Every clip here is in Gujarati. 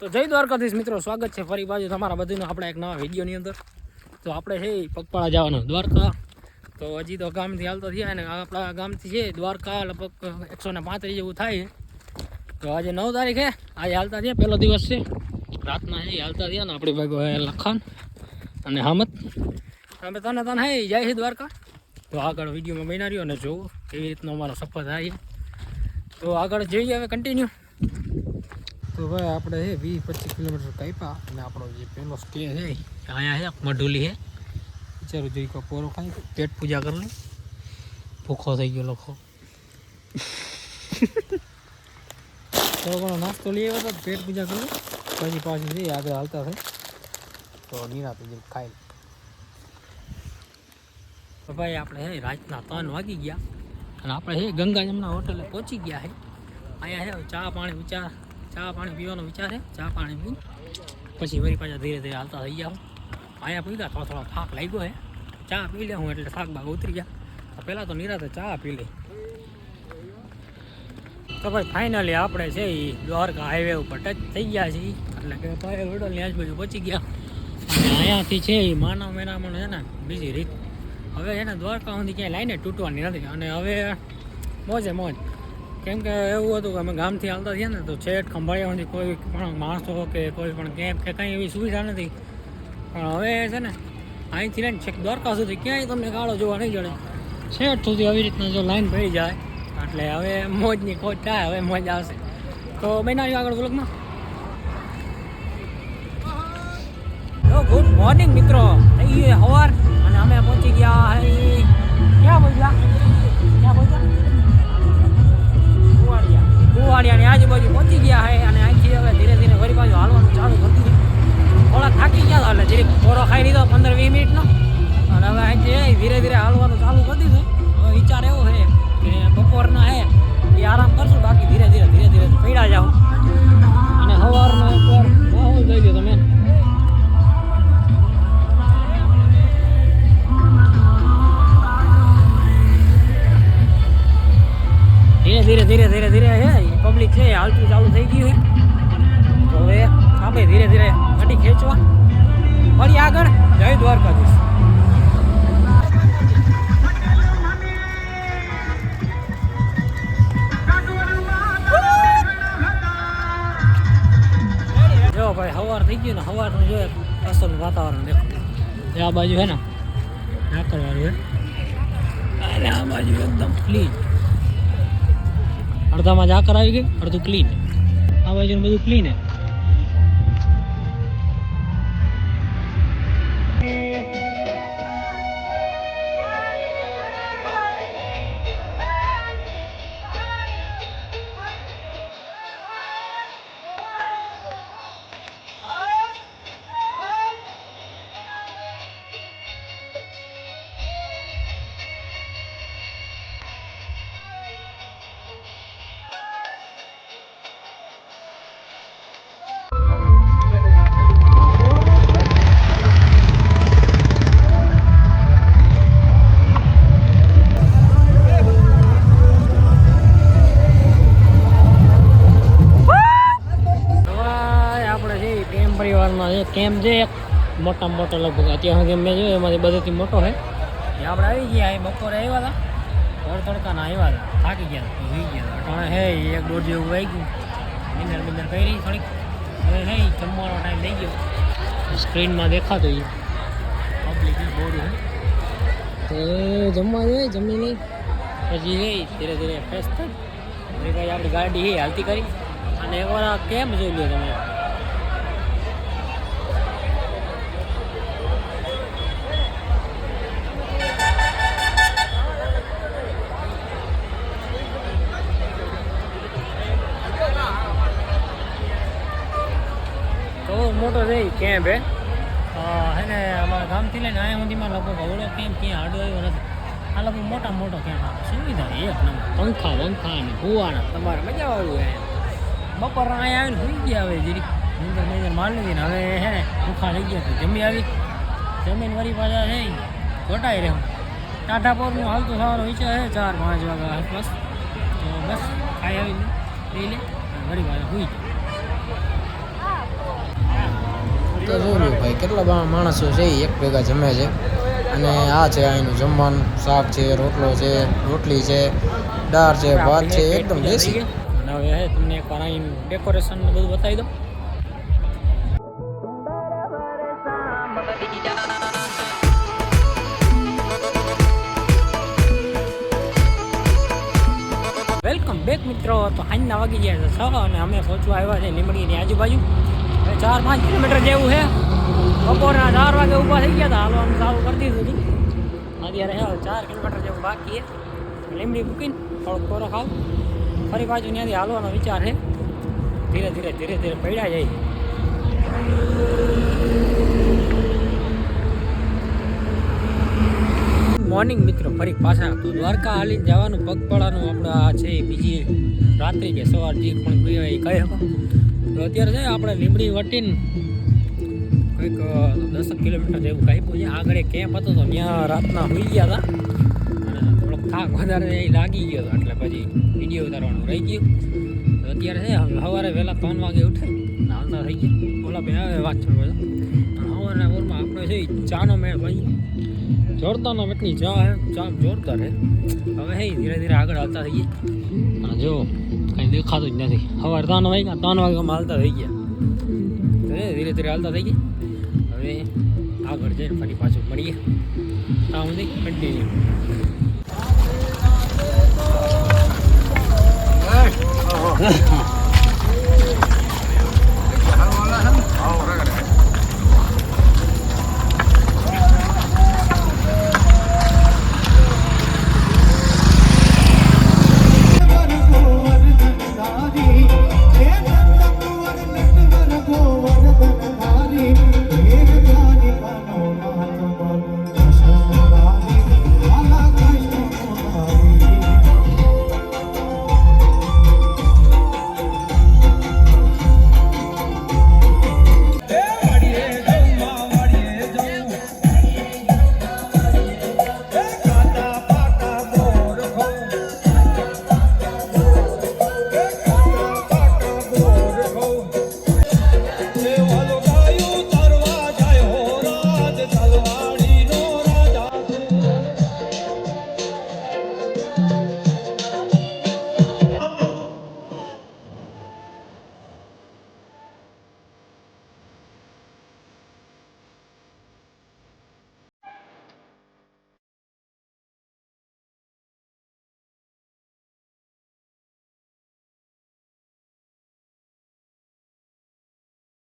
તો જય દ્વારકાધીશ મિત્રો, સ્વાગત છે ફરી બાજુ તમારા બધીનું આપણા એક નવા વિડીયોની અંદર. તો આપણે છે પગપાળા જવાનું, દ્વારકા. તો હજી તો ગામથી હાલતો થયા અને આપણા ગામથી છે દ્વારકા લગભગ એકસો ને પાંત્રીસ જેવું થાય. તો આજે નવ તારીખે, આજે હાલતા થયા, પહેલો દિવસ છે. રાતના ઈ હાલતા થયા ને આપણી ભાઈ લખાણ અને હામત. અમે તને તને હે, જય છે દ્વારકા. તો આગળ વિડીયોમાં બનાવ્યો અને જોવો કેવી રીતનો અમારો સફર થાય તો આગળ જોઈએ હવે કન્ટિન્યુ તો ભાઈ આપણે છે વીસ પચીસ કિલોમીટર કાપ્યા અને આપણો જે પહેલો સ્ટે છે અહીંયા છે મઢુલી છે વિચારું જોઈ કોઈ પોરો ખાઈ પેટ પૂજા કરી લઈ ભૂખો થઈ ગયો લોકો થોડો ઘણો નાસ્તો લઈ આવ્યો તો પેટ પૂજા કરી પછી પાછી જઈએ, આગળ હાલતા થઈ તો નિરાતે જેમ ખાઈ તો ભાઈ આપણે હે, રાતના ત્રણ વાગી ગયા. અને આપણે હે, ગંગા જમના હોટલે પહોંચી ગયા છે અહીંયા હે ચા પાણી વિચાર ચા પાણી પીવાનો વિચાર છે, ચા પાણી પીવું પછી વળી પાછા ધીરે ધીરે હાલતા થઈ ગયા અહીંયા પીધા થોડો થોડો થાક લાગ્યો છે ચા પી લે હું એટલે થાક બાગ ઉતરી ગયા. પહેલાં તો નિરાતે ચા પી લે. તો ભાઈ ફાઇનલી આપણે છે એ દ્વારકા હાઈવે ઉપર ટચ થઈ ગયા છીએ. એટલે કે ભાઈ હોટલની આજુબાજુ પહોંચી ગયા. અને અહીંયાથી છે એ માનવ મેનામણ છે ને, બીજી રીત. હવે એને દ્વારકા સુધી ક્યાંય લાઈને તૂટવાની નથી. અને હવે મોજે મોજ. કેમ કે એવું હતું કે અમે ગામથી આવતા થયા ને, તો છેટ ખંભાળિયા કોઈ પણ માણસો કે કોઈ પણ કેમ્પ કે કંઈ એવી સુવિધા નથી. પણ હવે છે ને, અહીંથી લઈને છેક દ્વારકા સુધી ક્યાંય તમને ગાળો જોવા નહીં જડે. છેટ સુધી આવી રીતના જો લાઈન પડી જાય, એટલે હવે મોજની ખોજ થાય, હવે મોજ આવશે. તો બનાવ્યું આગળ બ્લોગમાં ગુડ મોર્નિંગ મિત્રો. થઈ હવાર, અને અમે પહોંચી ગયા ક્યાં પહોંચ્યા? ક્યાં પહોંચ્યા? કુવાડિયાની આજુબાજુ પહોંચી ગયા છે અને અહીંથી હવે ધીરે ધીરે વળી બાજુ હાલવાનું ચાલુ કરી દીધું થોડા થાકી ગયા હતા એટલે જરીક ખોરો ખાઈ લીધો પંદર વીસ મિનિટનો. અને હવે અહીંથી ધીરે ધીરે હાલવાનું ચાલુ કરી દીધું. વિચાર ધીરે ધીરે ગાડી ખેંચવા. ફરી આગળ જય દ્વારકાધીશ. જો ભાઈ સવાર થઈ ગયું ને સવારનું જો અસલ વાતાવરણ દેખો જે આ બાજુ હે ને નાકરવાળું હે. અને આ બાજુ એકદમ ક્લીન અડધામાં ઝાકર આવી ગઈ, અડધું ક્લીન આ બાજુનું બધું ક્લીન હે. પરિવારમાં છે? કેમ એક મોટા મોટો લગભગ અત્યાર સુધી મેં જોયો, એમાંથી બધેથી મોટો છે. એ આપણે આવી ગયા એ બપોરે આવ્યા હતા. તડ તડકાના આવ્યા હતા, થાકી ગયા હતા સુઈ ગયા હતા. અટાણે હે, એક દોઢ જેવું આવી ગયું બિંદર બિંદર કરી, થોડીક. હવે હે, જમવાનો ટાઈમ થઈ ગયો. સ્ક્રીનમાં દેખાતો એ પબ્લિક બોરું તો જમવા જોઈએ, જમી નહીં પછી હે ધીરે ધીરે ફ્રેશ થઈ કઈ આપણી ગાડી હે, હાલતી કરી. અને આ કેમ જોઈ લો તમે? કેમ્પ હે હે ને, અમારા ગામથી લઈને અહીંયા સુધીમાં લગભગ અવળો કેમ્પ ક્યાં આડો આવ્યો નથી. આ લગભગ મોટા મોટો કેમ્પ સુવિધા એક નંબર. પંખા, વંખા ને ફુવાના તમારે મજા આવ્યું હે બપોરના અહીંયા આવીને સુઈ ગયા હવે જરીક. નીંદર નીંદર માર લીધી ને હવે હે ને, ભૂખા થઈ ગયા જમી આવી. જમીન વળી પાછા છે ઘટાઈ રહ્યો. ટાટા પોરનું હાલતું થવાનો વિચાર છે ચાર પાંચ વાગ્યા આસપાસ તો બસ આવી લઈ લે વળી પાછા સુઈ જાય તો જોઈ ભાઈ, કેટલા માણસો છે એક ભેગા જમે છે. અને આ છે અહીંનું જમવાનું, શાક છે, રોટલો છે, રોટલી છે, દાળ છે, ભાત છે, એકદમ દેશી. હવે તમને એક વાર અહીં ડેકોરેશન બધું બતાવી દઉં. વેલકમ બેક મિત્રો, તો આજના વાગી ગયા છે અને અમે સોચવા આવ્યા છે લીમડીની આજુબાજુ. ચાર પાંચ કિલોમીટર જેવું છે. બપોરના ચાર વાગે ઊભા થઈ ગયા હતા હાલવાનું ચાલુ કરી દીધું હતી અત્યારે ચાર કિલોમીટર જેવું બાકી છે. લીમડી મૂકીને થોડોક કોરો ખાવ. ફરી પાછું ત્યાંથી હાલવાનો વિચાર છે. ધીરે ધીરે ધીરે ધીરે પડ્યા જાય. મોર્નિંગ મિત્રો, ફરી પાછા તો દ્વારકા હાલીને જવાનું. પગપાળાનું આપણે આ છે, બીજી રાત્રિ કે સવાર જે પણ કહેવાય એ કહી તો અત્યારે છે આપણે લીમડી વટીને કંઈક દસક કિલોમીટર જેવું કાપ્યું છે. આગળ કેમ્પ હતો તો ત્યાં રાતના હોઈ ગયા હતા. અને થોડોક થાક વધારે લાગી ગયો હતો. એટલે પછી વીડિયો ઉતારવાનું રહી ગયું. તો અત્યારે છે સવારે વહેલા ત્રણ વાગે ઉઠે હાલતા થઈ ગયા. ઓલા બે આવે વાત છે. બધા સવારના ઓરમાં આપણે છે ચાનો મેળ ભાઈ જોરદારનો મેટની ચા ચા જોરદાર હે હવે હે ધીરે ધીરે આગળ હાલતા થઈ ગયા. અને જો કંઈ દેખાતું જ નથી. સવારે ત્રણ વાગ્યા, ત્રણ વાગ્યામાં હાલતા થઈ ગયા. ધીરે ધીરે હાલતા થઈ ગયા. હવે આગળ જઈને ફરી પાછું મળીએ. ત્યાં સુધી કન્ટિન્યુ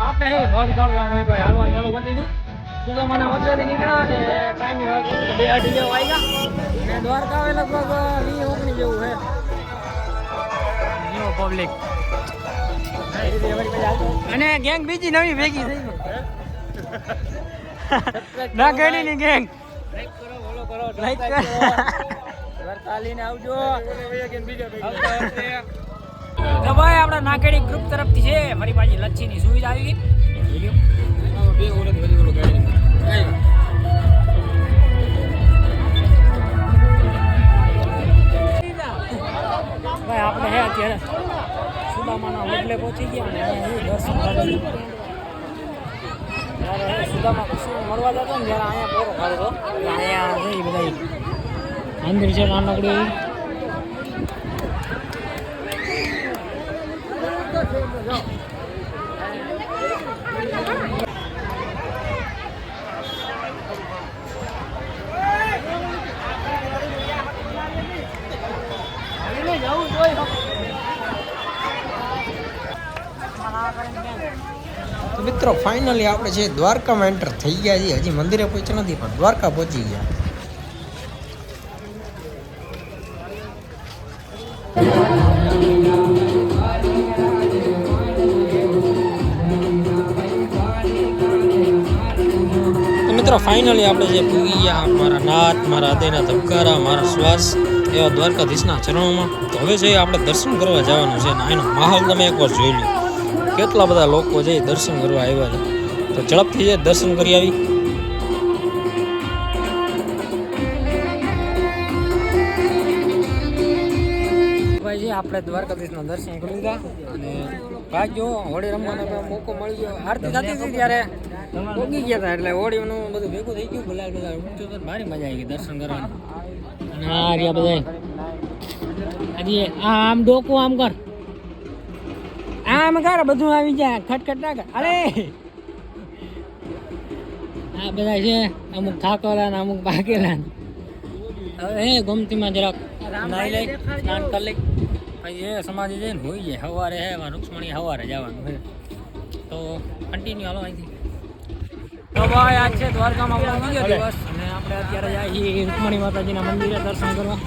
આપણે હાલવાનું ચાલુ કરી દીધું સુદામાના વચ્ચેથી નીકળ્યા ને ટાઈમ બે અઢી જેવું આવ્યા ને દ્વારકા આવે લગભગ વીસ ઓગણી જેવું છે. ન્યુ પબ્લિક અને ગેંગ બીજી નવી ભેગી થઈ ગઈ. ના ગયેલી ની ગેંગ. લાઈક કરો ફોલો કરો લાઈક કરો. આવજો. તો ભાઈ, આપણા નાકેડી ગ્રુપ તરફથી છે, ફરી પાછી લચ્છીની સુવિધા આવી ગઈ. ભાઈ, આપણે હે અત્યારે સુદામાના હોટલે પહોંચી ગયા અને અહીંયા દર્શન કરી ત્યારે હે સુદામા કૃષ્ણ મળવા જતો ને ત્યારે અહીંયા પોરો ખાધો અહીંયા જઈ બધા મંદિર છે, નાનકડું એવું. તો મિત્રો ફાઇનલી આપણે છે દ્વારકામાં એન્ટર થઈ ગયા છીએ, હજી મંદિરે પહોંચ્યા નથી, પણ દ્વારકા પહોંચી ગયા. મિત્રો ફાઇનલી આપણે જે પૂગી ગયા, મારા નાથ, મારા હૃદયના ધબકારા, મારા શ્વાસ, એવા દ્વારકાધીશના ચરણોમાં. તો હવે જે આપણે દર્શન કરવા જવાનું છે ને એનો માહોલ, તમે એકવાર જોઈ લો. કેટલા બધા લોકો છે દર્શન કરવા આવ્યા છે. તો ઝડપથી જે દર્શન કરી આવી. ભાઈ આપણે દ્વારકાધીશના દર્શન કરી લીધા અને ભાઈ જો હોળી રમવાનો મોકો મળી ગયો. આરતી થતી હતી ત્યારે પોગી ગયા હતા એટલે હોળીનું બધું ભેગું થઈ ગયું. ભલા બધા ભારી મજા આવી ગઈ દર્શન કરવાની. અને આ રહ્યા બધા. હજી આમ ડોકું આમ કર. આમ કર બધું આવી જાય. ખટખટ ના કર. અરે! આ બધા છે, અમુક થાકોલા ને અમુક પાકેલા ને હે, ગમતીમાં જરાક નાઈ લઈ, સ્નાન કરી લઈ. પછી એ સમાધિ જઈને હોઈ જાય. સવારે હે રૂક્ષ્મણી સવારે જવાનું છે. તો કન્ટિન્યુ હાલો અહીંથી. તો ભાઈ આજ છે, દ્વારકામાં આપણો બીજો દિવસ. અને આપણે અત્યારે જઈએ રૂક્ષ્મણી માતાજીના મંદિરે દર્શન કરવા.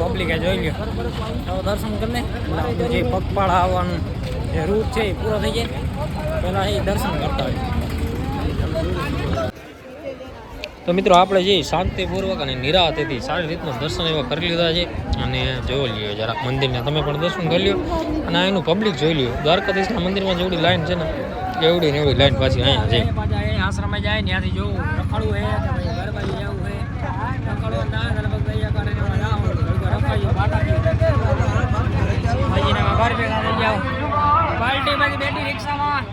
પબ્લિકે જોઈ લ્યો. દર્શન કરી લે એટલે આપણું જે પગપાળા આવવાનું જે રૂટ છે એ પૂરો થઈ જાય. પહેલાં એ દર્શન કરતા હોય. તો મિત્રો, આપણે જે શાંતિપૂર્વક અને નિરાતેથી સારી રીતનું દર્શન એવા કરી લીધા છે. અને જોઈ લ્યો જરાક મંદિરના તમે પણ દર્શન કરી લ્યો. અને અહીંનું પબ્લિક જોઈ લ્યો. દ્વારકાધીશના મંદિરમાં જેવડી લાઈન છે ને, એવડી ને એવડી લાઈન પાછી અહીંયા છે. આશ્રમે જાય, ત્યાંથી જોવું રખડવું હે કે ભાઈ ઘર બાજુ જવું હે. રખડવો ના લગભગ જવાનું ઘડીક રખાયું બાટા ભાઈજીને ઘર ભેગા થઈ જાવ પાર્ટી બધી બેઠી રિક્ષામાં.